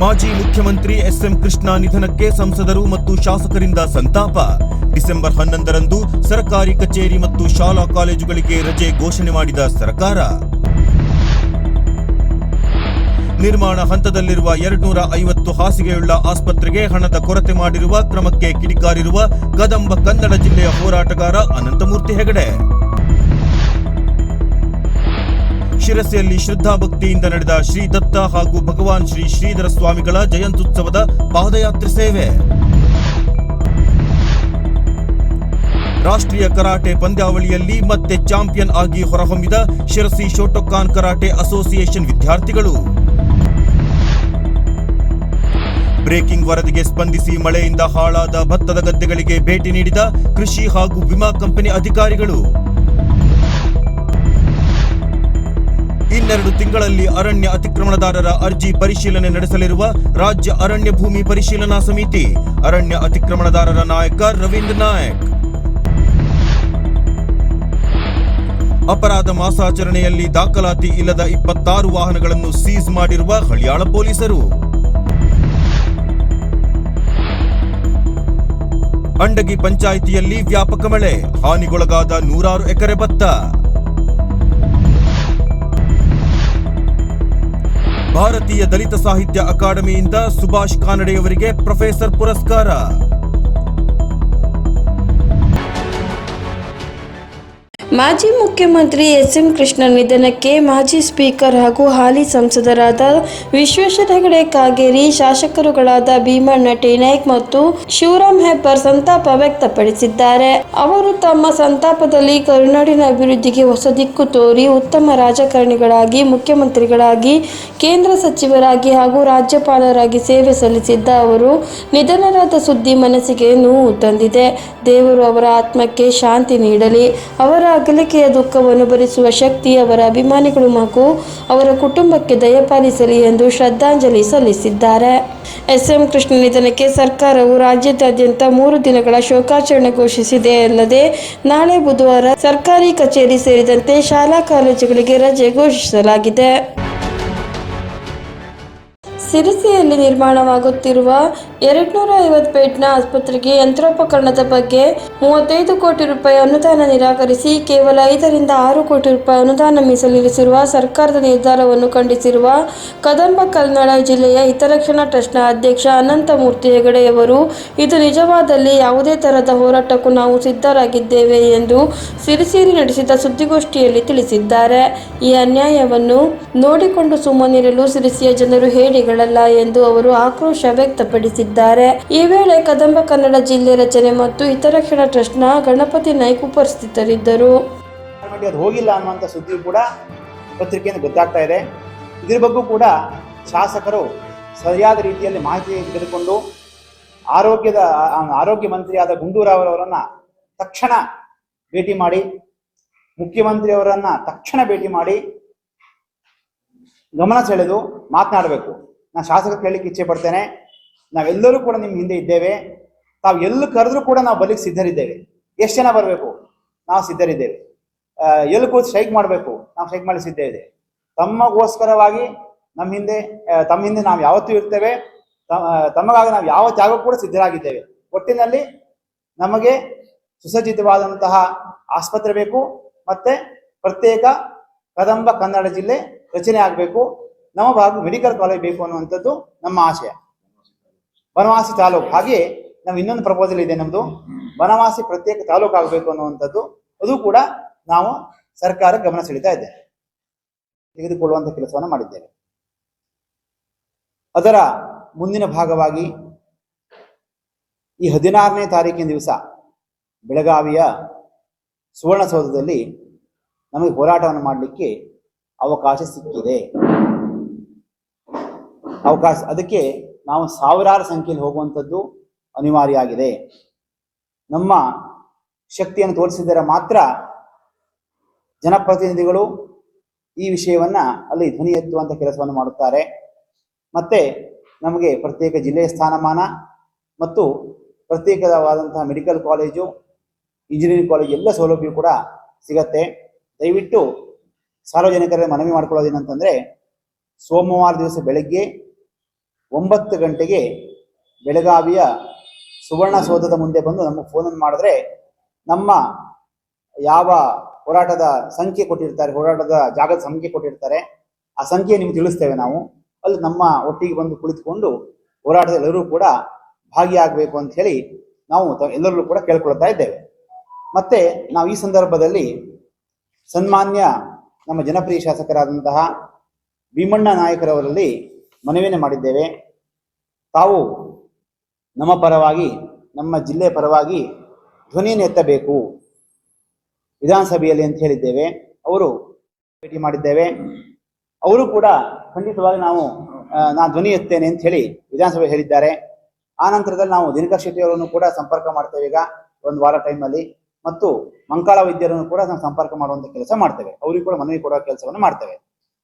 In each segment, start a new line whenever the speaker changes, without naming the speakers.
ಮಾಜಿ ಮುಖ್ಯಮಂತ್ರಿ ಎಸ್ಎಂ ಕೃಷ್ಣ ನಿಧನಕ್ಕೆ ಸಂಸದರು ಮತ್ತು ಶಾಸಕರಿಂದ ಸಂತಾಪ. ಡಿಸೆಂಬರ್ ಹನ್ನೊಂದರಂದು ಸರ್ಕಾರಿ ಕಚೇರಿ ಮತ್ತು ಶಾಲಾ ಕಾಲೇಜುಗಳಿಗೆ ರಜೆ ಘೋಷಣೆ ಮಾಡಿದ ಸರ್ಕಾರ. ನಿರ್ಮಾಣ ಹಂತದಲ್ಲಿರುವ ಎರಡ್ನೂರ ಐವತ್ತು ಹಾಸಿಗೆಯುಳ್ಳ ಆಸ್ಪತ್ರೆಗೆ ಹಣದ ಕೊರತೆ ಮಾಡಿರುವ ಕ್ರಮಕ್ಕೆ ಕಿಡಿಕಾರಿರುವ ಕದಂಬ ಕನ್ನಡ ಜಿಲ್ಲೆಯ ಹೋರಾಟಗಾರ ಅನಂತಮೂರ್ತಿ ಹೆಗಡೆ. ಶಿರಸಿಯಲ್ಲಿ ಶ್ರದ್ಧಾಭಕ್ತಿಯಿಂದ ನಡೆದ ಶ್ರೀ ದತ್ತ ಹಾಗೂ ಭಗವಾನ್ ಶ್ರೀ ಶ್ರೀಧರ ಸ್ವಾಮಿಗಳ ಜಯಂತ್ಯುತ್ಸವದ ಪಾದಯಾತ್ರೆ ಸೇವೆ. ರಾಷ್ಟ್ರೀಯ ಕರಾಟೆ ಪಂದ್ಯಾವಳಿಯಲ್ಲಿ ಮತ್ತೆ ಚಾಂಪಿಯನ್ ಆಗಿ ಹೊರಹೊಮ್ಮಿದ ಶಿರಸಿ ಶೋಟೊಕಾನ್ ಕರಾಟೆ ಅಸೋಸಿಯೇಷನ್ ವಿದ್ಯಾರ್ಥಿಗಳು. ಬ್ರೇಕಿಂಗ್ ವರದಿಗೆ ಸ್ಪಂದಿಸಿ ಮಳೆಯಿಂದ ಹಾಳಾದ ಭತ್ತದ ಗದ್ದೆಗಳಿಗೆ ಭೇಟಿ ನೀಡಿದ ಕೃಷಿ ಹಾಗೂ ವಿಮಾ ಕಂಪನಿ ಅಧಿಕಾರಿಗಳು. ಇನ್ನೆರಡು ತಿಂಗಳಲ್ಲಿ ಅರಣ್ಯ ಅತಿಕ್ರಮಣದಾರರ ಅರ್ಜಿ ಪರಿಶೀಲನೆ ನಡೆಸಲಿರುವ ರಾಜ್ಯ ಅರಣ್ಯ ಭೂಮಿ ಪರಿಶೀಲನಾ ಸಮಿತಿ. ಅರಣ್ಯ ಅತಿಕ್ರಮಣದಾರರ ನಾಯಕ ರವೀಂದ್ರ ನಾಯಕ್. ಅಪರಾಧ ಮಾಸಾಚರಣೆಯಲ್ಲಿ ದಾಖಲಾತಿ ಇಲ್ಲದ ಇಪ್ಪತ್ತಾರು ವಾಹನಗಳನ್ನು ಸೀಸ್ ಮಾಡಿರುವ ಹಳಿಯಾಳ ಪೊಲೀಸರು. ಅಂಡಗಿ ಪಂಚಾಯಿತಿಯಲ್ಲಿ ವ್ಯಾಪಕ ಮಳೆ, ಹಾನಿಗೊಳಗಾದ ನೂರಾರು ಎಕರೆ ಭತ್ತ. ಭಾರತೀಯ ದಲಿತ ಸಾಹಿತ್ಯ ಅಕಾಡೆಮಿಯಿಂದ ಸುಭಾಷ್ ಕಾನಡೆಯವರಿಗೆ ಪ್ರೊಫೆಸರ್ ಪುರಸ್ಕಾರ.
ಮಾಜಿ ಮುಖ್ಯಮಂತ್ರಿ ಎಸ್ ಎಂ ಕೃಷ್ಣ ನಿಧನಕ್ಕೆ ಮಾಜಿ ಸ್ಪೀಕರ್ ಹಾಗೂ ಹಾಲಿ ಸಂಸದರಾದ ವಿಶ್ವೇಶ್ವರ ಹೆಗಡೆ ಕಾಗೇರಿ, ಶಾಸಕರುಗಳಾದ ಭೀಮಣ್ಣ ಟೇನಾಯ್ಕ್ ಮತ್ತು ಶಿವರಾಮ್ ಹೆಬ್ಬಾರ್ ಸಂತಾಪ ವ್ಯಕ್ತಪಡಿಸಿದ್ದಾರೆ. ಅವರು ತಮ್ಮ ಸಂತಾಪದಲ್ಲಿ ಕರುನಾಡಿನ ಅಭಿವೃದ್ಧಿಗೆ ಹೊಸ ದಿಕ್ಕು ತೋರಿ ಉತ್ತಮ ರಾಜಕಾರಣಿಗಳಾಗಿ, ಮುಖ್ಯಮಂತ್ರಿಗಳಾಗಿ, ಕೇಂದ್ರ ಸಚಿವರಾಗಿ ಹಾಗೂ ರಾಜ್ಯಪಾಲರಾಗಿ ಸೇವೆ ಸಲ್ಲಿಸಿದ್ದ ಅವರು ನಿಧನರಾದ ಸುದ್ದಿ ಮನಸ್ಸಿಗೆ ನೋವು ತಂದಿದೆ. ದೇವರು ಅವರ ಆತ್ಮಕ್ಕೆ ಶಾಂತಿ ನೀಡಲಿ. ಅವರ ಅಗಲಿಕೆಯ ದುಃಖವನ್ನು ಭರಿಸುವ ಶಕ್ತಿ ಅವರ ಅಭಿಮಾನಿಗಳು ಹಾಗೂ ಅವರ ಕುಟುಂಬಕ್ಕೆ ದಯಪಾಲಿಸಲಿ ಎಂದು ಶ್ರದ್ಧಾಂಜಲಿ ಸಲ್ಲಿಸಿದ್ದಾರೆ. ಎಸ್ಎಂ ಕೃಷ್ಣ ನಿಧನಕ್ಕೆ ಸರ್ಕಾರವು ರಾಜ್ಯದಾದ್ಯಂತ ಮೂರು ದಿನಗಳ ಶೋಕಾಚರಣೆ ಘೋಷಿಸಿದೆ ಅಲ್ಲದೆ ನಾಳೆ ಬುಧವಾರ ಸರ್ಕಾರಿ ಕಚೇರಿ ಸೇರಿದಂತೆ ಶಾಲಾ ಕಾಲೇಜುಗಳಿಗೆ ರಜೆ ಘೋಷಿಸಲಾಗಿದೆ. ಸಿರಿಸಿಯಲ್ಲಿ ನಿರ್ಮಾಣವಾಗುತ್ತಿರುವ ಎರಡ್ನೂರ ಐವತ್ತು ಬೆಡ್ನ ಆಸ್ಪತ್ರೆಗೆ ಯಂತ್ರೋಪಕರಣದ ಬಗ್ಗೆ ಮೂವತ್ತೈದು ಕೋಟಿ ರೂಪಾಯಿ ಅನುದಾನ ನಿರಾಕರಿಸಿ ಕೇವಲ ಐದರಿಂದ ಆರು ಕೋಟಿ ರೂಪಾಯಿ ಅನುದಾನ ಮೀಸಲಿರಿಸಿರುವ ಸರ್ಕಾರದ ನಿರ್ಧಾರವನ್ನು ಖಂಡಿಸಿರುವ ಕದಂಬ ಕಲ್ನಾಡ ಜಿಲ್ಲೆಯ ಹಿತರಕ್ಷಣಾ ಟ್ರಸ್ಟ್ನ ಅಧ್ಯಕ್ಷ ಅನಂತಮೂರ್ತಿ ಹೆಗಡೆಯವರು ಇದು ನಿಜವಾದಲ್ಲಿ ಯಾವುದೇ ತರಹದ ಹೋರಾಟಕ್ಕೂ ನಾವು ಸಿದ್ಧರಾಗಿದ್ದೇವೆ ಎಂದು ಸಿರಿಸಿರಿ ನಡೆಸಿದ ಸುದ್ದಿಗೋಷ್ಠಿಯಲ್ಲಿ ತಿಳಿಸಿದ್ದಾರೆ. ಈ ಅನ್ಯಾಯವನ್ನು ನೋಡಿಕೊಂಡು ಸುಮ್ಮನಿರಲು ಸಿರಿಸಿಯ ಜನರು ಹೇಡಿಗಳಲ್ಲ ಎಂದು ಅವರು ಆಕ್ರೋಶ ವ್ಯಕ್ತಪಡಿಸಿದ್ದಾರೆ. ಈ ವೇಳೆ ಕದಂಬ ಕನ್ನಡ ಜಿಲ್ಲೆ ರಚನೆ ಮತ್ತು ಹಿತರಕ್ಷಣಾ ಟ್ರಸ್ಟ್ನ ಗಣಪತಿ ನಾಯ್ಕ ಉಪಸ್ಥಿತರಿದ್ದರು.
ಹೋಗಿಲ್ಲ ಅನ್ನುವಂಥ ಸುದ್ದಿ ಕೂಡ ಪತ್ರಿಕೆಯಿಂದ ಗೊತ್ತಾಗ್ತಾ ಇದೆ. ಇದ್ರ ಬಗ್ಗೆ ಕೂಡ ಶಾಸಕರು ಸರಿಯಾದ ರೀತಿಯಲ್ಲಿ ಮಾಹಿತಿ ತೆಗೆದುಕೊಂಡು ಆರೋಗ್ಯದ, ಆರೋಗ್ಯ ಮಂತ್ರಿಯಾದ ಗುಂಡೂರಾವ್ ತಕ್ಷಣ ಭೇಟಿ ಮಾಡಿ ಮುಖ್ಯಮಂತ್ರಿಯವರನ್ನ ತಕ್ಷಣ ಭೇಟಿ ಮಾಡಿ ಗಮನ ಸೆಳೆದು ಮಾತನಾಡಬೇಕು. ನಾನು ಶಾಸಕ ಕೇಳಲಿಕ್ಕೆ ಇಚ್ಛೆ ಪಡ್ತೇನೆ. ನಾವೆಲ್ಲರೂ ಕೂಡ ನಿಮ್ಮ ಹಿಂದೆ ಇದ್ದೇವೆ. ತಾವು ಎಲ್ಲಿ ಕರೆದ್ರೂ ಕೂಡ ನಾವು ಬರ್ಲಿಕ್ಕೆ ಸಿದ್ಧರಿದ್ದೇವೆ. ಎಷ್ಟು ಜನ ಬರಬೇಕು? ನಾವು ಸಿದ್ಧರಿದ್ದೇವೆ. ಎಲ್ಲಿ ಕೂತು ಸ್ಟ್ರೈಕ್ ಮಾಡಬೇಕು. ನಾವು ಸ್ಟ್ರೈಕ್ ಮಾಡಲಿಕ್ಕೆ ಸಿದ್ಧ ಇದೆ. ತಮ್ಮಗೋಸ್ಕರವಾಗಿ ನಮ್ಮ ಹಿಂದೆ ತಮ್ಮ ಹಿಂದೆ ನಾವು ಯಾವತ್ತೂ ಇರ್ತೇವೆ. ತಮಗಾಗಿ ನಾವು ಯಾವ ತ್ಯಾಗ ಕೂಡ ಸಿದ್ಧರಾಗಿದ್ದೇವೆ. ಒಟ್ಟಿನಲ್ಲಿ ನಮಗೆ ಸುಸಜ್ಜಿತವಾದಂತಹ ಆಸ್ಪತ್ರೆ ಬೇಕು. ಮತ್ತೆ ಪ್ರತ್ಯೇಕ ಕದಂಬ ಕನ್ನಡ ಜಿಲ್ಲೆ ರಚನೆ ಆಗಬೇಕು. ನಮ್ಮ ಭಾಗ ಮೆಡಿಕಲ್ ಕಾಲೇಜ್ ಬೇಕು ಅನ್ನುವಂಥದ್ದು ನಮ್ಮ ಆಶಯ. ಬನವಾಸಿ ತಾಲೂಕು. ಹಾಗೆಯೇ ನಾವು ಇನ್ನೊಂದು ಪ್ರಪೋಸಲ್ ಇದೆ ನಮ್ಮದು ಬನವಾಸಿ ಪ್ರತ್ಯೇಕ ತಾಲೂಕು ಆಗಬೇಕು ಅನ್ನುವಂಥದ್ದು. ಅದು ಕೂಡ ನಾವು ಸರ್ಕಾರ ಗಮನ ಸೆಳೀತಾ ಇದ್ದೇವೆ ತೆಗೆದುಕೊಳ್ಳುವಂತ ಕೆಲಸವನ್ನು ಮಾಡಿದ್ದೇವೆ. ಅದರ ಮುಂದಿನ ಭಾಗವಾಗಿ ಈ ಹದಿನಾರನೇ ತಾರೀಕಿನ ದಿವಸ ಬೆಳಗಾವಿಯ ಸುವರ್ಣಸೌಧದಲ್ಲಿ ನಮಗೆ ಹೋರಾಟವನ್ನು ಮಾಡಲಿಕ್ಕೆ ಅವಕಾಶ ಸಿಕ್ಕಿದೆ. ಅವಕಾಶ. ಅದಕ್ಕೆ ನಾವು ಸಾವಿರಾರು ಸಂಖ್ಯೆಯಲ್ಲಿ ಹೋಗುವಂಥದ್ದು ಅನಿವಾರ್ಯ ಆಗಿದೆ ನಮ್ಮ ಶಕ್ತಿಯನ್ನು ತೋರಿಸಿದರೆ ಮಾತ್ರ ಜನಪ್ರತಿನಿಧಿಗಳು ಈ ವಿಷಯವನ್ನ ಅಲ್ಲಿ ಧ್ವನಿ ಎತ್ತುವಂತ ಕೆಲಸವನ್ನು ಮಾಡುತ್ತಾರೆ. ಮತ್ತೆ ನಮಗೆ ಪ್ರತ್ಯೇಕ ಜಿಲ್ಲೆಯ ಸ್ಥಾನಮಾನ ಮತ್ತು ಪ್ರತ್ಯೇಕವಾದಂತಹ ಮೆಡಿಕಲ್ ಕಾಲೇಜು, ಇಂಜಿನಿಯರಿಂಗ್ ಕಾಲೇಜು ಎಲ್ಲ ಸೌಲಭ್ಯ ಕೂಡ ಸಿಗತ್ತೆ. ದಯವಿಟ್ಟು ಸಾರ್ವಜನಿಕರಲ್ಲಿ ಮನವಿ ಮಾಡ್ಕೊಳ್ಳೋದೇನಂತಂದ್ರೆ ಸೋಮವಾರ ದಿವಸ ಬೆಳಗ್ಗೆ ಒಂಬತ್ತು ಗಂಟೆಗೆ ಬೆಳಗಾವಿಯ ಸುವರ್ಣಸೌಧದ ಮುಂದೆ ಬಂದು ನಮಗೆ ಫೋನನ್ನು ಮಾಡಿದ್ರೆ ನಮ್ಮ ಯಾವ ಹೋರಾಟದ ಸಂಖ್ಯೆ ಕೊಟ್ಟಿರ್ತಾರೆ, ಹೋರಾಟದ ಜಾಗದ ಸಂಖ್ಯೆ ಕೊಟ್ಟಿರ್ತಾರೆ, ಆ ಸಂಖ್ಯೆ ನಿಮ್ಗೆ ತಿಳಿಸ್ತೇವೆ ನಾವು. ಅಲ್ಲಿ ನಮ್ಮ ಒಟ್ಟಿಗೆ ಬಂದು ಕುಳಿತುಕೊಂಡು ಹೋರಾಟದಲ್ಲಿ ಎಲ್ಲರೂ ಕೂಡ ಭಾಗಿಯಾಗಬೇಕು ಅಂತ ಹೇಳಿ ನಾವು ಎಲ್ಲರಲ್ಲೂ ಎಲ್ಲರೂ ಕೂಡ ಕೇಳ್ಕೊಳ್ತಾ ಇದ್ದೇವೆ. ಮತ್ತೆ ನಾವು ಈ ಸಂದರ್ಭದಲ್ಲಿ ಸನ್ಮಾನ್ಯ ನಮ್ಮ ಜನಪ್ರಿಯ ಶಾಸಕರಾದಂತಹ ಭೀಮಣ್ಣ ನಾಯಕರವರಲ್ಲಿ ಮನವಿಯನ್ನು ಮಾಡಿದ್ದೇವೆ. ತಾವು ನಮ್ಮ ಪರವಾಗಿ, ನಮ್ಮ ಜಿಲ್ಲೆ ಪರವಾಗಿ ಧ್ವನಿಯನ್ನು ಎತ್ತಬೇಕು. ವಿಧಾನಸಭೆಯಲ್ಲಿ ಅಂತ ಹೇಳಿದ್ದೇವೆ. ಅವರು ಭೇಟಿ ಮಾಡಿದ್ದೇವೆ. ಅವರು ಕೂಡ ಖಂಡಿತವಾಗಿ ನಾವು ನಾನು ಧ್ವನಿ ಎತ್ತೇನೆ ಅಂತ ಹೇಳಿ ವಿಧಾನಸಭೆ ಹೇಳಿದ್ದಾರೆ. ಆ ನಂತರದಲ್ಲಿ ನಾವು ದಿನಕರ್ ಶೆಟ್ಟಿ ಅವರನ್ನು ಕೂಡ ಸಂಪರ್ಕ ಮಾಡ್ತೇವೆ ಈಗ ಒಂದು ವಾರ ಟೈಮಲ್ಲಿ ಮತ್ತು ಮಂಕಾಳ ವೈದ್ಯರನ್ನು ಕೂಡ ನಾವು ಸಂಪರ್ಕ ಮಾಡುವಂತ ಕೆಲಸ ಮಾಡ್ತೇವೆ. ಅವರಿಗೂ ಕೂಡ ಮನವಿ ಕೊಡುವ ಕೆಲಸವನ್ನು ಮಾಡ್ತೇವೆ.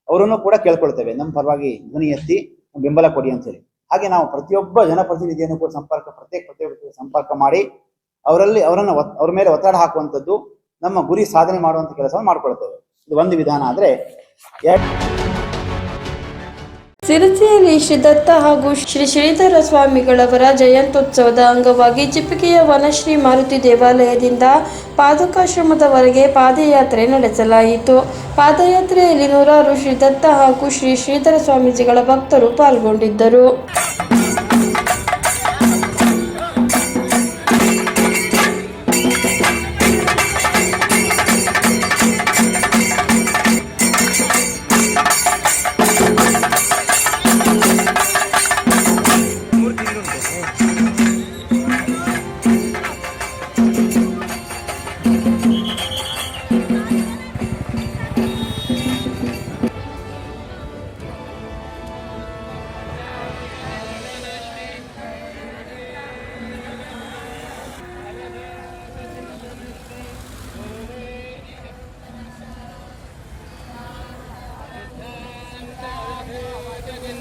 ಅವರನ್ನು ಕೂಡ ಕೇಳ್ಕೊಳ್ತೇವೆ. ನಮ್ಮ ಪರವಾಗಿ ಧ್ವನಿ ಎತ್ತಿ ಬೆಂಬಲ ಕೊಡಿ ಅಂತ ಹೇಳಿ ಹಾಗೆ ನಾವು ಪ್ರತಿಯೊಬ್ಬ ಜನಪ್ರತಿನಿಧಿಯನ್ನು ಕೂಡ ಸಂಪರ್ಕ, ಪ್ರತ್ಯೇಕ ಪ್ರತಿಯೊಬ್ಬ ಸಂಪರ್ಕ ಮಾಡಿ ಅವರಲ್ಲಿ ಅವರನ್ನು ಅವ್ರ ಮೇಲೆ ಒತ್ತಡ ಹಾಕುವಂಥದ್ದು ನಮ್ಮ ಗುರಿ ಸಾಧನೆ ಮಾಡುವಂಥ ಕೆಲಸವನ್ನು ಮಾಡ್ಕೊಳ್ತೇವೆ. ಇದು ಒಂದು ವಿಧಾನ ಆದರೆ
ಸಿರಸಿಯಲ್ಲಿ ಶ್ರೀ ದತ್ತ ಹಾಗೂ ಶ್ರೀ ಶ್ರೀಧರ ಸ್ವಾಮಿಗಳವರ ಜಯಂತ್ಯುತ್ಸವದ ಅಂಗವಾಗಿ ಚಿಪ್ಪಿಗೆಯ ವನಶ್ರೀ ಮಾರುತಿ ದೇವಾಲಯದಿಂದ ಪಾದಕಾಶ್ರಮದವರೆಗೆ ಪಾದಯಾತ್ರೆ ನಡೆಸಲಾಯಿತು. ಪಾದಯಾತ್ರೆಯಲ್ಲಿ ನೂರಾರು ಶ್ರೀ ದತ್ತ ಹಾಗೂ ಶ್ರೀ ಶ್ರೀಧರ ಸ್ವಾಮೀಜಿಗಳ ಭಕ್ತರು ಪಾಲ್ಗೊಂಡಿದ್ದರು.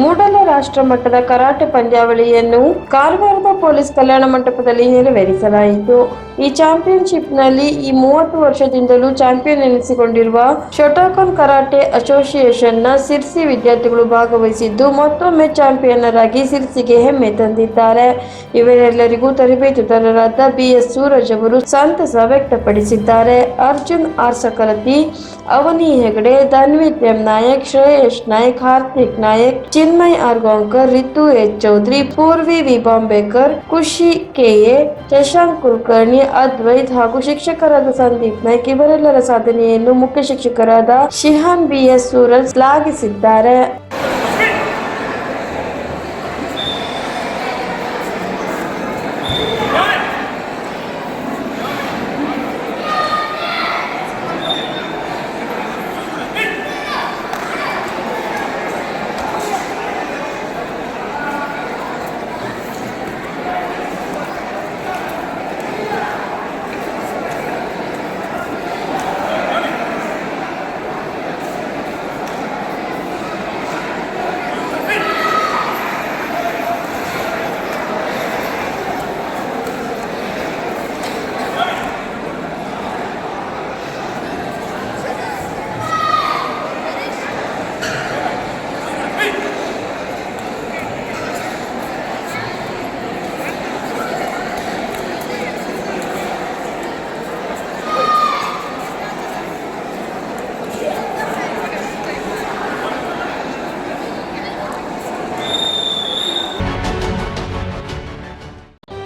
ಮೂಡಲ ರಾಷ್ಟ್ರ ಮಟ್ಟದ ಕರಾಟೆ ಪಂದ್ಯಾವಳಿಯನ್ನು ಕಾರವಾರದ ಪೊಲೀಸ್ ಕಲ್ಯಾಣ ಮಂಟಪದಲ್ಲಿ ನೆರವೇರಿಸಲಾಯಿತು. ಈ ಚಾಂಪಿಯನ್ಶಿಪ್ನಲ್ಲಿ ಈ ಮೂವತ್ತು ವರ್ಷದಿಂದಲೂ ಚಾಂಪಿಯನ್ ಎನಿಸಿಕೊಂಡಿರುವ ಶೋಟಾಕನ್ ಕರಾಟೆ ಅಸೋಸಿಯೇಷನ್ನ ಸಿರ್ಸಿ ವಿದ್ಯಾರ್ಥಿಗಳು ಭಾಗವಹಿಸಿದ್ದು, ಮತ್ತೊಮ್ಮೆ ಚಾಂಪಿಯನ್ನರ್ ಆಗಿ ಸಿರ್ಸಿಗೆ ಹೆಮ್ಮೆ ತಂದಿದ್ದಾರೆ. ಇವರೆಲ್ಲರಿಗೂ ತರಬೇತುದಾರರಾದ ಬಿ ಎಸ್ ಸೂರಜ್ ಅವರು ಸಂತಸ ವ್ಯಕ್ತಪಡಿಸಿದ್ದಾರೆ. Arjun R Sakalati Avani Hegde Dhanvith M Nayak, Shreyas Nayak, Hardik Nayak Chinmay Argaonkar, Ritu H. Chaudhari, Poorvi V. Bombekar, Khushi K A Shashank Kulkarni, Advait ಹಾಗೂ ಶಿಕ್ಷಕರಾದ ಸಂದೀಪ್ ನಾಯ್ಕ್ ಇವರೆಲ್ಲರ ಸಾಧನೆಯನ್ನು ಮುಖ್ಯ ಶಿಕ್ಷಕರಾದ ಶಿಹಾನ್ ಬಿ. ಎಸ್. ಸೂರಜ್ ಶ್ಲಾಘಿಸಿದ್ದಾರೆ.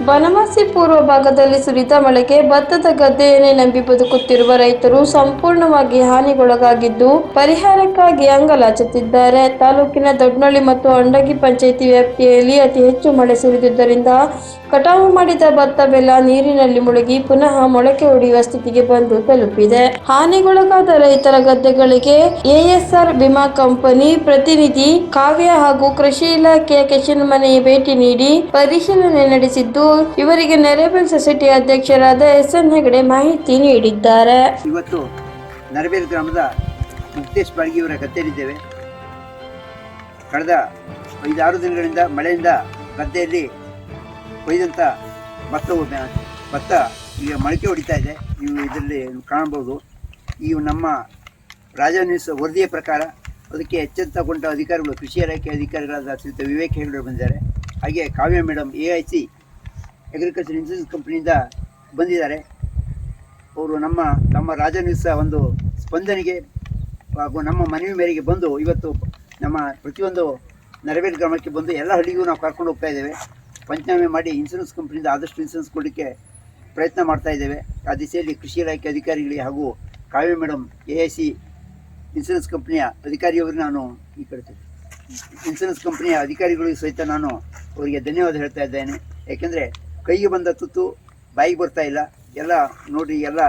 ಬನವಾಸಿ ಪೂರ್ವ ಭಾಗದಲ್ಲಿ ಸುರಿದ ಮಳೆಗೆ ಭತ್ತದ ಗದ್ದೆಯನ್ನೇ ನಂಬಿ ಬದುಕುತ್ತಿರುವ ರೈತರು ಸಂಪೂರ್ಣವಾಗಿ ಹಾನಿಗೊಳಗಾಗಿದ್ದು ಪರಿಹಾರಕ್ಕಾಗಿ ಅಂಗಲಾಚುತ್ತಿದ್ದಾರೆ. ತಾಲೂಕಿನ ದೊಡ್ಡನಳ್ಳಿ ಮತ್ತು ಅಂಡಗಿ ಪಂಚಾಯಿತಿ ವ್ಯಾಪ್ತಿಯಲ್ಲಿ ಅತಿ ಹೆಚ್ಚು ಮಳೆ ಸುರಿದಿದ್ದರಿಂದ ಕಟಾವು ಮಾಡಿದ ಭತ್ತ ಬೆಲ್ಲ ನೀರಿನಲ್ಲಿ ಮುಳುಗಿ ಪುನಃ ಮೊಳಕೆ ಒಡೆಯುವ ಸ್ಥಿತಿಗೆ ಬಂದು ತಲುಪಿದೆ. ಹಾನಿಗೊಳಗಾದ ರೈತರ ಗದ್ದೆಗಳಿಗೆ ಎಎಸ್ಆರ್ ವಿಮಾ ಕಂಪನಿ ಪ್ರತಿನಿಧಿ ಕಾವ್ಯ ಹಾಗೂ ಕೃಷಿ ಇಲಾಖೆಯ ಕಿಶನ್ ಮನೆಗೆ ಭೇಟಿ ನೀಡಿ ಪರಿಶೀಲನೆ ನಡೆಸಿದ್ದು ಇವರಿಗೆ ನರೇಬಲ್ ಸೊಸೈಟಿ ಅಧ್ಯಕ್ಷರಾದ ಎಸ್ ಎನ್ ಹೆಗಡೆ ಮಾಹಿತಿ ನೀಡಿದ್ದಾರೆ.
ಇವತ್ತು ನರಬೇಲ್ ಗ್ರಾಮದ ಮುಕ್ತೇಶ್ ಬಾಳ್ಗಿಯವರ ಗದ್ದೆಯಲ್ಲಿದ್ದೇವೆ. ಕಳೆದ ಐದಾರು ದಿನಗಳಿಂದ ಮಳೆಯಿಂದ ಗದ್ದೆಯಲ್ಲಿ ಕೊಯ್ದಂಥ ಭತ್ತ ಭತ್ತ ಈಗ ಮೊಳಕೆ ಹೊಡಿತಾ ಇದೆ. ನೀವು ಇದರಲ್ಲಿ ಕಾಣಬಹುದು. ಈ ನಮ್ಮ ರಾಜ ವರದಿಯ ಪ್ರಕಾರ ಅದಕ್ಕೆ ಎಚ್ಚೆತ್ತುಕೊಂಡ ಅಧಿಕಾರಿಗಳು, ಕೃಷಿ ಇಲಾಖೆ ಅಧಿಕಾರಿಗಳಾದ ಶ್ರೀಯುತ ವಿವೇಕ್ ಹೆಗಡೆ ಬಂದಿದ್ದಾರೆ. ಹಾಗೆ Kavya madam A I C agriculture insurance ಕಂಪ್ನಿಯಿಂದ ಬಂದಿದ್ದಾರೆ. ಅವರು ನಮ್ಮ ನಮ್ಮ ರಾಜನಿಸ ಒಂದು ಸ್ಪಂದನೆಗೆ, ಹಾಗೂ ನಮ್ಮ ಮನವಿ ಮೇರೆಗೆ ಬಂದು ಇವತ್ತು ನಮ್ಮ ಪ್ರತಿಯೊಂದು ನರವೇಲ್ ಗ್ರಾಮಕ್ಕೆ ಬಂದು ಎಲ್ಲ ಹಳ್ಳಿಗೂ ನಾವು ಕರ್ಕೊಂಡು ಹೋಗ್ತಾ ಇದ್ದೇವೆ. ಪಂಚನಾಮೆ ಮಾಡಿ ಇನ್ಸೂರೆನ್ಸ್ ಕಂಪ್ನಿಯಿಂದ ಆದಷ್ಟು ಇನ್ಸೂರೆನ್ಸ್ ಕೊಡಲಿಕ್ಕೆ ಪ್ರಯತ್ನ ಮಾಡ್ತಾ ಇದ್ದೇವೆ. ಆ ದಿಸೆಯಲ್ಲಿ ಕೃಷಿ ಇಲಾಖೆ ಅಧಿಕಾರಿಗಳಿಗೆ ಹಾಗೂ Kavya madam A I C insurance ಕಂಪ್ನಿಯ ಅಧಿಕಾರಿಯವರು ನಾನು ಈ ಕಡೆ ಇನ್ಸೂರೆನ್ಸ್ ಕಂಪ್ನಿಯ ಅಧಿಕಾರಿಗಳಿಗೆ ಸಹಿತ ನಾನು ಅವರಿಗೆ ಧನ್ಯವಾದ ಹೇಳ್ತಾ ಇದ್ದೇನೆ. ಯಾಕೆಂದರೆ ಕೈಗೆ ಬಂದ ತುತ್ತು ಬಾಯಿಗೆ ಬರ್ತಾ ಇಲ್ಲ. ಎಲ್ಲ ನೋಡಿ ಎಲ್ಲ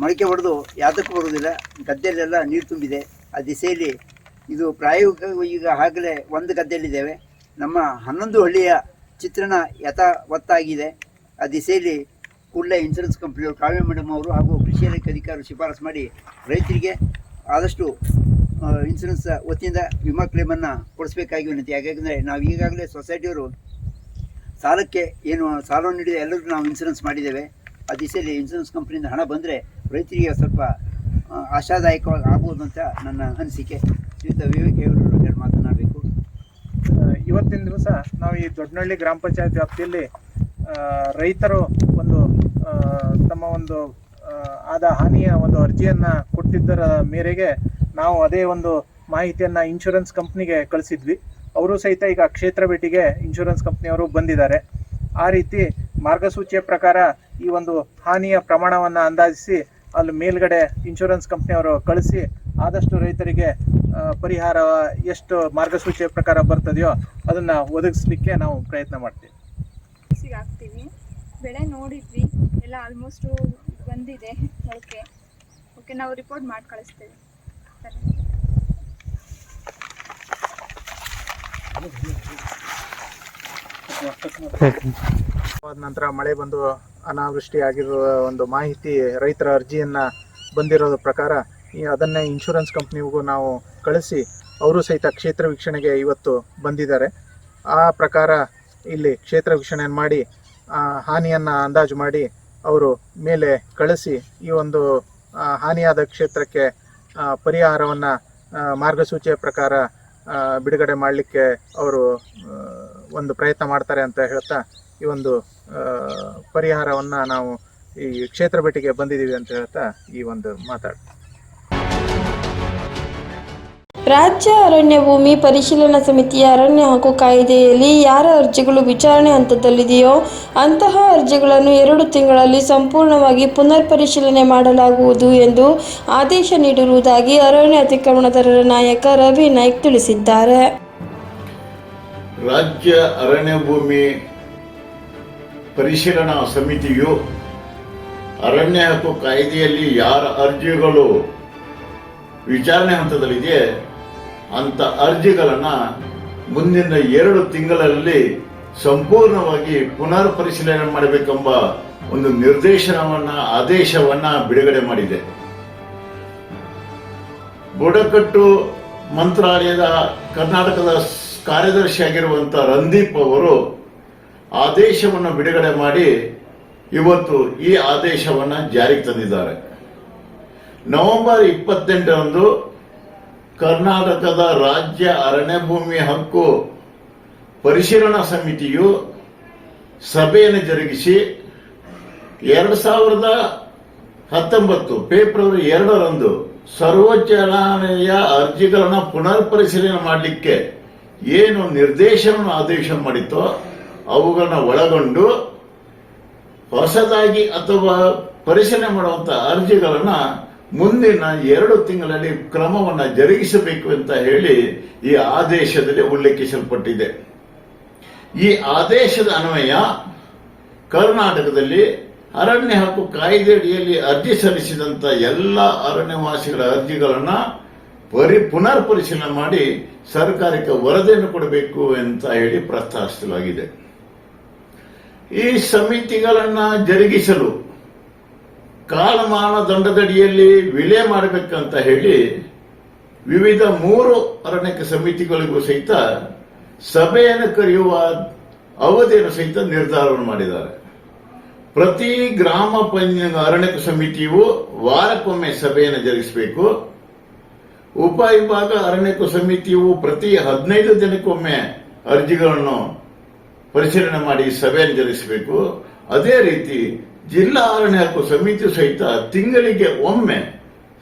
ಮೊಳಕೆ ಹೊಡೆದು ಯಾತಕ್ಕೂ ಬರೋದಿಲ್ಲ ಗದ್ದೆಯಲ್ಲೆಲ್ಲ ನೀರು ತುಂಬಿದೆ. ಆ ದಿಸೆಯಲ್ಲಿ ಇದು ಪ್ರಾಯೋಗಿಕ ಈಗ ಆಗಲೇ ಒಂದು ಗದ್ದೆಯಲ್ಲಿದ್ದೇವೆ. ನಮ್ಮ ಹನ್ನೊಂದು ಹಳ್ಳಿಯ ಚಿತ್ರಣ ಯಥಾವತ್ತಾಗಿದೆ. ಆ ದಿಸೆಯಲ್ಲಿ ಕೂಡಲೇ ಇನ್ಸೂರೆನ್ಸ್ ಕಂಪ್ನಿಯವರು ಕಾವ್ಯ ಮೇಡಮ್ ಅವರು ಹಾಗೂ ಕೃಷಿ ಇಲಾಖೆ ಅಧಿಕಾರಿಗಳು ಶಿಫಾರಸು ಮಾಡಿ ರೈತರಿಗೆ ಆದಷ್ಟು ಇನ್ಸೂರೆನ್ಸ್ ವತಿಯಿಂದ ವಿಮಾ ಕ್ಲೇಮನ್ನು ಕೊಡಿಸ್ಬೇಕಾಗಿ ವಿನಂತಿ. ಯಾಕೆಂದರೆ ನಾವು ಈಗಾಗಲೇ ಸೊಸೈಟಿಯವರು ಸಾಲಕ್ಕೆ ಏನು, ಸಾಲವನ್ನು ನೀಡಿದ ಎಲ್ಲರಿಗೂ ನಾವು ಇನ್ಸೂರೆನ್ಸ್ ಮಾಡಿದ್ದೇವೆ. ಆ ದಿಸೆಯಲ್ಲಿ ಇನ್ಸೂರೆನ್ಸ್ ಕಂಪ್ನಿಯಿಂದ ಹಣ ಬಂದರೆ ರೈತರಿಗೆ ಸ್ವಲ್ಪ ಆಶಾದಾಯಕವಾಗಿ ಆಗ್ಬೋದು ಅಂತ ನನ್ನ ಅನಿಸಿಕೆ. ಶ್ರೀಯುತ ವಿವೇಕ್ ಮಾತನಾಡಬೇಕು.
ಇವತ್ತಿನ ದಿವಸ ನಾವು ಈ ದೊಡ್ಡನಹಳ್ಳಿ ಗ್ರಾಮ ಪಂಚಾಯತ್ ವ್ಯಾಪ್ತಿಯಲ್ಲಿ ರೈತರು ಒಂದು ತಮ್ಮ ಒಂದು ಆದ ಹಾನಿಯ ಒಂದು ಅರ್ಜಿಯನ್ನು ಕೊಟ್ಟಿದ್ದರ ಮೇರೆಗೆ ನಾವು ಅದೇ ಒಂದು ಮಾಹಿತಿಯನ್ನು ಇನ್ಶೂರೆನ್ಸ್ ಕಂಪ್ನಿಗೆ ಕಳಿಸಿದ್ವಿ. ಅವರು ಸಹಿತ ಈಗ ಕ್ಷೇತ್ರ ಭೇಟಿಗೆ ಇನ್ಶೂರೆನ್ಸ್ ಕಂಪ್ನಿಯವರು ಬಂದಿದ್ದಾರೆ. ಆ ರೀತಿ ಮಾರ್ಗಸೂಚಿಯ ಪ್ರಕಾರ ಈ ಒಂದು ಹಾನಿಯ ಪ್ರಮಾಣವನ್ನು ಅಂದಾಜಿಸಿ ಅಲ್ಲಿ ಮೇಲ್ಗಡೆ ಇನ್ಶೂರೆನ್ಸ್ ಕಂಪ್ನಿಯವರು ಕಳಿಸಿ ಆದಷ್ಟು ರೈತರಿಗೆ ಪರಿಹಾರ ಎಷ್ಟು ಮಾರ್ಗಸೂಚಿಯ ಪ್ರಕಾರ ಬರ್ತದೆಯೋ ಅದನ್ನು ಒದಗಿಸ್ಲಿಕ್ಕೆ ನಾವು ಪ್ರಯತ್ನ ಮಾಡ್ತೀವಿ.
ಹಾಕ್ತೀವಿ. ಬೆಳೆ ನೋಡಿದ್ವಿ. ಎಲ್ಲ ಆಲ್ಮೋಸ್ಟು ಬಂದಿದೆ. ಓಕೆ ಓಕೆ ನಾವು ರಿಪೋರ್ಟ್ ಮಾಡಿ ಕಳಿಸ್ತೇವೆ. ಸರಿ.
ನಂತರ ಮಳೆ ಬಂದು ಅನಾವೃಷ್ಟಿ ಆಗಿರುವ ಒಂದು ಮಾಹಿತಿ ರೈತರ ಅರ್ಜಿಯನ್ನ ಬಂದಿರೋದ ಪ್ರಕಾರ ಅದನ್ನೇ ಇನ್ಶೂರೆನ್ಸ್ ಕಂಪ್ನಿಗೂ ನಾವು ಕಳಿಸಿ ಅವರು ಸಹಿತ ಕ್ಷೇತ್ರ ವೀಕ್ಷಣೆಗೆ ಇವತ್ತು ಬಂದಿದ್ದಾರೆ. ಆ ಪ್ರಕಾರ ಇಲ್ಲಿ ಕ್ಷೇತ್ರ ವೀಕ್ಷಣೆ ಮಾಡಿ ಹಾನಿಯನ್ನ ಅಂದಾಜು ಮಾಡಿ ಅವರು ಮೇಲೆ ಕಳಿಸಿ ಈ ಒಂದು ಹಾನಿಯಾದ ಕ್ಷೇತ್ರಕ್ಕೆ ಪರಿಹಾರವನ್ನು ಮಾರ್ಗಸೂಚಿಯ ಪ್ರಕಾರ ಬಿಡುಗಡೆ ಮಾಡಲಿಕ್ಕೆ ಅವರು ಒಂದು ಪ್ರಯತ್ನ ಮಾಡ್ತಾರೆ ಅಂತ ಹೇಳ್ತಾ ಈ ಒಂದು ಪರಿಹಾರವನ್ನು ನಾವು ಈ ಕ್ಷೇತ್ರ ಭೇಟಿಗೆ ಬಂದಿದ್ದೀವಿ ಅಂತ ಹೇಳ್ತಾ ಈ ಒಂದು ಮಾತಾಡ್
ರಾಜ್ಯ ಅರಣ್ಯ ಭೂಮಿ ಪರಿಶೀಲನಾ ಸಮಿತಿಯ ಅರಣ್ಯ ಹಕ್ಕು ಕಾಯ್ದೆಯಲ್ಲಿ ಯಾರ ಅರ್ಜಿಗಳು ವಿಚಾರಣೆ ಹಂತದಲ್ಲಿದೆಯೋ ಅಂತಹ ಅರ್ಜಿಗಳನ್ನು ಎರಡು ತಿಂಗಳಲ್ಲಿ ಸಂಪೂರ್ಣವಾಗಿ ಪುನರ್ ಪರಿಶೀಲನೆ ಮಾಡಲಾಗುವುದು ಎಂದು ಆದೇಶ ನೀಡಿರುವುದಾಗಿ ಅರಣ್ಯ ಅತಿಕ್ರಮಣದಾರರ ನಾಯಕ ರವಿ ನಾಯ್ಕ್ ತಿಳಿಸಿದ್ದಾರೆ.
ರಾಜ್ಯ ಅರಣ್ಯ ಭೂಮಿ ಪರಿಶೀಲನಾ ಸಮಿತಿಯು ಅರಣ್ಯ ಹಕ್ಕು ಕಾಯ್ದೆಯಲ್ಲಿ ಯಾರ ಅರ್ಜಿಗಳು ವಿಚಾರಣೆ ಹಂತದಲ್ಲಿದೆ ಅಂತ ಅರ್ಜಿಗಳನ್ನು ಮುಂದಿನ ಎರಡು ತಿಂಗಳಲ್ಲಿ ಸಂಪೂರ್ಣವಾಗಿ ಪುನರ್ ಪರಿಶೀಲನೆ ಮಾಡಬೇಕೆಂಬ ಒಂದು ನಿರ್ದೇಶನವನ್ನ, ಆದೇಶವನ್ನ ಬಿಡುಗಡೆ ಮಾಡಿದೆ. ಬುಡಕಟ್ಟು ಮಂತ್ರಾಲಯದ ಕರ್ನಾಟಕದ ಕಾರ್ಯದರ್ಶಿಯಾಗಿರುವಂಥ ರಂದೀಪ್ ಅವರು ಆದೇಶವನ್ನು ಬಿಡುಗಡೆ ಮಾಡಿ ಇವತ್ತು ಈ ಆದೇಶವನ್ನು ಜಾರಿಗೆ ತಂದಿದ್ದಾರೆ. ನವೆಂಬರ್ ಇಪ್ಪತ್ತೆಂಟರಂದು ಕರ್ನಾಟಕದ ರಾಜ್ಯ ಅರಣ್ಯ ಭೂಮಿ ಹಕ್ಕು ಪರಿಶೀಲನಾ ಸಮಿತಿಯು ಸಭೆಯನ್ನು ಜರುಗಿಸಿ ಎರಡು ಸಾವಿರದ ಹತ್ತೊಂಬತ್ತು ಫೆಬ್ರವರಿ ಎರಡರಂದು ಸರ್ವೋಚ್ಚ ನ್ಯಾಯಾಲಯ ಅರ್ಜಿಗಳನ್ನು ಪುನರ್ ಪರಿಶೀಲನೆ ಮಾಡಲಿಕ್ಕೆ ಏನು ನಿರ್ದೇಶನ ಆದೇಶ ಮಾಡಿತೋ ಅವುಗಳನ್ನು ಒಳಗೊಂಡು ಹೊಸದಾಗಿ ಅಥವಾ ಪರಿಶೀಲನೆ ಮಾಡುವಂತ ಅರ್ಜಿಗಳನ್ನ ಮುಂದಿನ ಎರಡು ತಿಂಗಳಲ್ಲಿ ಕ್ರಮವನ್ನು ಜರುಗಿಸಬೇಕು ಅಂತ ಹೇಳಿ ಈ ಆದೇಶದಲ್ಲಿ ಉಲ್ಲೇಖಿಸಲ್ಪಟ್ಟಿದೆ. ಈ ಆದೇಶದ ಅನ್ವಯ ಕರ್ನಾಟಕದಲ್ಲಿ ಅರಣ್ಯ ಹಕ್ಕು ಕಾಯ್ದೆಯಡಿಯಲ್ಲಿ ಅರ್ಜಿ ಸಲ್ಲಿಸಿದಂಥ ಎಲ್ಲ ಅರಣ್ಯವಾಸಿಗಳ ಅರ್ಜಿಗಳನ್ನು ಪರಿ ಪುನರ್ ಪರಿಶೀಲನೆ ಮಾಡಿ ಸರ್ಕಾರಕ್ಕೆ ವರದಿಯನ್ನು ಕೊಡಬೇಕು ಅಂತ ಹೇಳಿ ಪ್ರಸ್ತಾಪಿಸಲಾಗಿದೆ. ಈ ಸಮಿತಿಗಳನ್ನ ಜರುಗಿಸಲು ಕಾಲಮಾನ ದಂಡದಡಿಯಲ್ಲಿ ವಿಲೇ ಮಾಡಬೇಕಂತ ಹೇಳಿ ವಿವಿಧ ಮೂರು ಅರಣ್ಯಕ ಸಮಿತಿಗಳಿಗೂ ಸಹಿತ ಸಭೆಯನ್ನು ಕರೆಯುವ ಅವಧಿಯನ್ನು ಸಹಿತ ನಿರ್ಧಾರವನ್ನು ಮಾಡಿದ್ದಾರೆ. ಪ್ರತಿ ಗ್ರಾಮ ಪಂಚಾಯತ್ ಅರಣ್ಯಕ ಸಮಿತಿಯು ವಾರಕ್ಕೊಮ್ಮೆ ಸಭೆಯನ್ನು ಜರುಗಿಸಬೇಕು. ಉಪವಿಭಾಗ ಅರಣ್ಯಕ ಸಮಿತಿಯು ಪ್ರತಿ ಹದಿನೈದು ದಿನಕ್ಕೊಮ್ಮೆ ಅರ್ಜಿಗಳನ್ನು ಪರಿಶೀಲನೆ ಮಾಡಿ ಸಭೆಯನ್ನು ಜರುಗಿಸಬೇಕು. ಅದೇ ರೀತಿ ಜಿಲ್ಲಾ ಅರಣ್ಯ ಹಕ್ಕು ಸಮಿತಿ ಸಹಿತ ತಿಂಗಳಿಗೆ ಒಮ್ಮೆ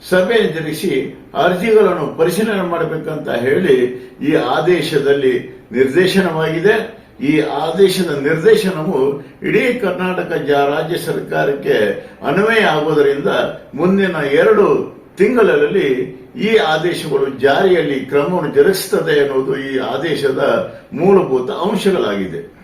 ಸಭೆ ಜರುಗಿಸಿ ಅರ್ಜಿಗಳನ್ನು ಪರಿಶೀಲನೆ ಮಾಡಬೇಕಂತ ಹೇಳಿ ಈ ಆದೇಶದಲ್ಲಿ ನಿರ್ದೇಶನವಾಗಿದೆ. ಈ ಆದೇಶದ ನಿರ್ದೇಶನವು ಇಡೀ ಕರ್ನಾಟಕ ರಾಜ್ಯ ಸರ್ಕಾರಕ್ಕೆ ಅನ್ವಯ ಆಗುವುದರಿಂದ ಮುಂದಿನ ಎರಡು ತಿಂಗಳಲ್ಲಿ ಈ ಆದೇಶಗಳು ಜಾರಿಯಲ್ಲಿ ಕ್ರಮವನ್ನು ಜರುಗಿಸುತ್ತದೆ ಎನ್ನುವುದು ಈ ಆದೇಶದ ಮೂಲಭೂತ ಅಂಶಗಳಾಗಿದೆ.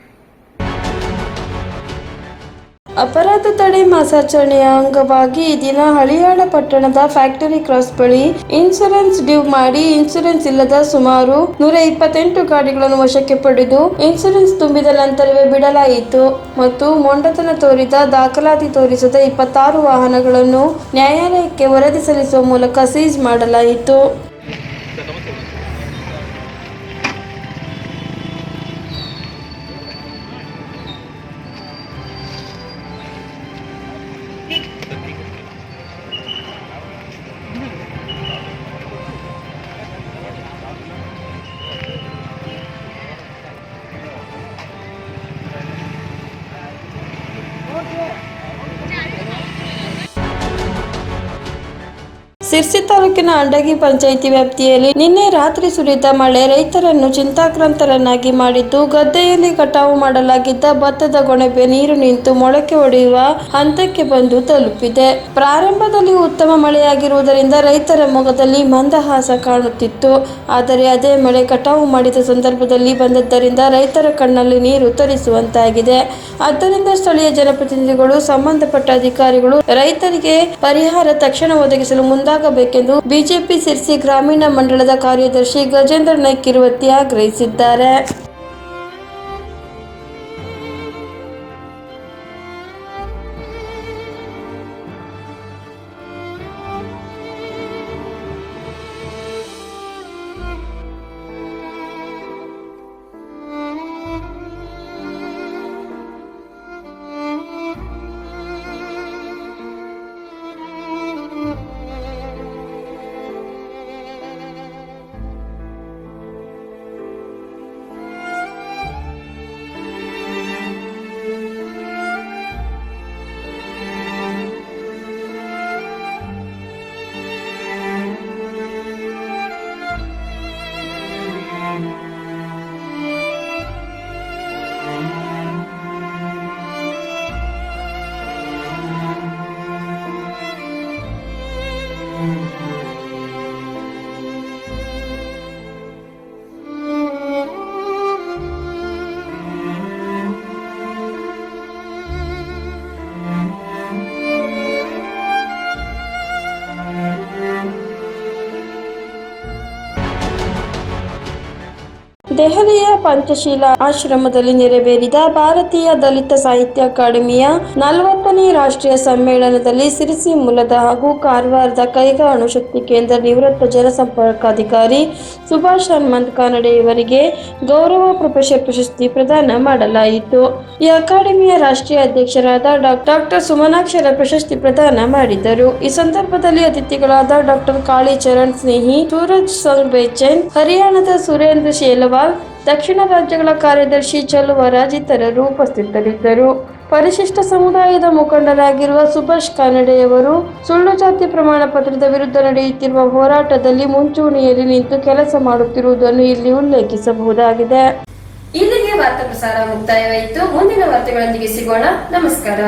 ಅಪರಾಧ ತಡೆ ಮಾಸಾಚರಣೆಯ ಅಂಗವಾಗಿ ದಿನ ಹಳಿಯಾಳ ಪಟ್ಟಣದ ಫ್ಯಾಕ್ಟರಿ ಕ್ರಾಸ್ ಬಳಿ ಇನ್ಸೂರೆನ್ಸ್ ಡ್ಯೂ ಮಾಡಿ ಇನ್ಸೂರೆನ್ಸ್ ಇಲ್ಲದ ಸುಮಾರು ನೂರ ಇಪ್ಪತ್ತೆಂಟು ಗಾಡಿಗಳನ್ನು ವಶಕ್ಕೆ ಪಡೆದು ಇನ್ಸೂರೆನ್ಸ್ ತುಂಬಿದ ನಂತರವೇ ಬಿಡಲಾಯಿತು ಮತ್ತು ಮೊಂಡತನ ತೋರಿದ ದಾಖಲಾತಿ ತೋರಿಸದ ಇಪ್ಪತ್ತಾರು ವಾಹನಗಳನ್ನು ನ್ಯಾಯಾಲಯಕ್ಕೆ ವರದಿ ಸಲ್ಲಿಸುವ ಮೂಲಕ ಸೀಜ್ ಮಾಡಲಾಯಿತು. ಸಿರ್ಸಿ ತಾಲೂಕಿನ ಅಂಡಗಿ ಪಂಚಾಯಿತಿ ವ್ಯಾಪ್ತಿಯಲ್ಲಿ ನಿನ್ನೆ ರಾತ್ರಿ ಸುರಿದ ಮಳೆ ರೈತರನ್ನು ಚಿಂತಾಕ್ರಾಂತರನ್ನಾಗಿ ಮಾಡಿದ್ದು, ಗದ್ದೆಯಲ್ಲಿ ಕಟಾವು ಮಾಡಲಾಗಿದ್ದ ಭತ್ತದ ಗೊಣಬೆ ನೀರು ನಿಂತು ಮೊಳಕೆ ಒಡೆಯುವ ಹಂತಕ್ಕೆ ಬಂದು ತಲುಪಿದೆ. ಪ್ರಾರಂಭದಲ್ಲಿ ಉತ್ತಮ ಮಳೆಯಾಗಿರುವುದರಿಂದ ರೈತರ ಮೊಗದಲ್ಲಿ ಮಂದಹಾಸ ಕಾಣುತ್ತಿತ್ತು. ಆದರೆ ಅದೇ ಮಳೆ ಕಟಾವು ಮಾಡಿದ ಸಂದರ್ಭದಲ್ಲಿ ಬಂದದ್ದರಿಂದ ರೈತರ ಕಣ್ಣಲ್ಲಿ ನೀರು ತರಿಸುವಂತಾಗಿದೆ. ಆದ್ದರಿಂದ ಸ್ಥಳೀಯ ಜನಪ್ರತಿನಿಧಿಗಳು, ಸಂಬಂಧಪಟ್ಟ ಅಧಿಕಾರಿಗಳು ರೈತರಿಗೆ ಪರಿಹಾರ ತಕ್ಷಣ ಒದಗಿಸಲು ಮುಂದಾಗಬೇಕೆಂದು ಬಿಜೆಪಿ ಸಿರ್ಸಿ ಗ್ರಾಮೀಣ ಮಂಡಳದ ಕಾರ್ಯದರ್ಶಿ ಗಜೇಂದ್ರ ನಾಯ್ಕ್ ಇರುವತ್ತಿ ಆಗ್ರಹಿಸಿದ್ದಾರೆ. ದೆಹಲಿಯ ಪಂಚಶೀಲ ಆಶ್ರಮದಲ್ಲಿ ನೆರವೇರಿದ ಭಾರತೀಯ ದಲಿತ ಸಾಹಿತ್ಯ ಅಕಾಡೆಮಿಯ ನಲವತ್ತನೇ ರಾಷ್ಟ್ರೀಯ ಸಮ್ಮೇಳನದಲ್ಲಿ ಸಿರಿಸಿ ಮೂಲದ ಹಾಗೂ ಕಾರವಾರದ ಕೈಗಾ ಅಣುಶಕ್ತಿ ಕೇಂದ್ರ ನಿವೃತ್ತ ಜನಸಂಪರ್ಕಾಧಿಕಾರಿ ಸುಭಾಷ್ ಹನುಮಂತ್ ಕಾನಡೆ ಇವರಿಗೆ ಗೌರವ ಪ್ರೊಫೆಸರ್ ಪ್ರಶಸ್ತಿ ಪ್ರದಾನ ಮಾಡಲಾಯಿತು. ಈ ಅಕಾಡೆಮಿಯ ರಾಷ್ಟ್ರೀಯ ಅಧ್ಯಕ್ಷರಾದ ಡಾಕ್ಟರ್ ಸುಮನಾಕ್ಷರ ಪ್ರಶಸ್ತಿ ಪ್ರದಾನ ಮಾಡಿದರು. ಈ ಸಂದರ್ಭದಲ್ಲಿ ಅತಿಥಿಗಳಾದ ಡಾಕ್ಟರ್ ಕಾಳಿ ಚರಣ್ ಸ್ನೇಹಿ, ಸೂರಜ್ ಸಂಗ್ಬೇಚನ್ ಹರಿಯಾಣದ ಸುರೇಂದ್ರ ಶೇಲವಾಲ್, ದಕ್ಷಿಣ ರಾಜ್ಯಗಳ ಕಾರ್ಯದರ್ಶಿ ಚಲುವರಾಜ್ ಇತರರು ಉಪಸ್ಥಿತರಿದ್ದರು. ಪರಿಶಿಷ್ಟ ಸಮುದಾಯದ ಮುಖಂಡರಾಗಿರುವ ಸುಭಾಷ್ ಕಾನಡೆಯವರು ಸುಳ್ಳು ಜಾತಿ ಪ್ರಮಾಣ ಪತ್ರದ ವಿರುದ್ಧ ನಡೆಯುತ್ತಿರುವ ಹೋರಾಟದಲ್ಲಿ ಮುಂಚೂಣಿಯಲ್ಲಿ ನಿಂತು ಕೆಲಸ ಮಾಡುತ್ತಿರುವುದನ್ನು ಇಲ್ಲಿ ಉಲ್ಲೇಖಿಸಬಹುದಾಗಿದೆ. ಇಲ್ಲಿಗೆ ವಾರ್ತಾ ಪ್ರಸಾರ ಮುಕ್ತಾಯವಾಯಿತು. ಮುಂದಿನ ವಾರ್ತೆಗಳೊಂದಿಗೆ ಸಿಗೋಣ. ನಮಸ್ಕಾರ.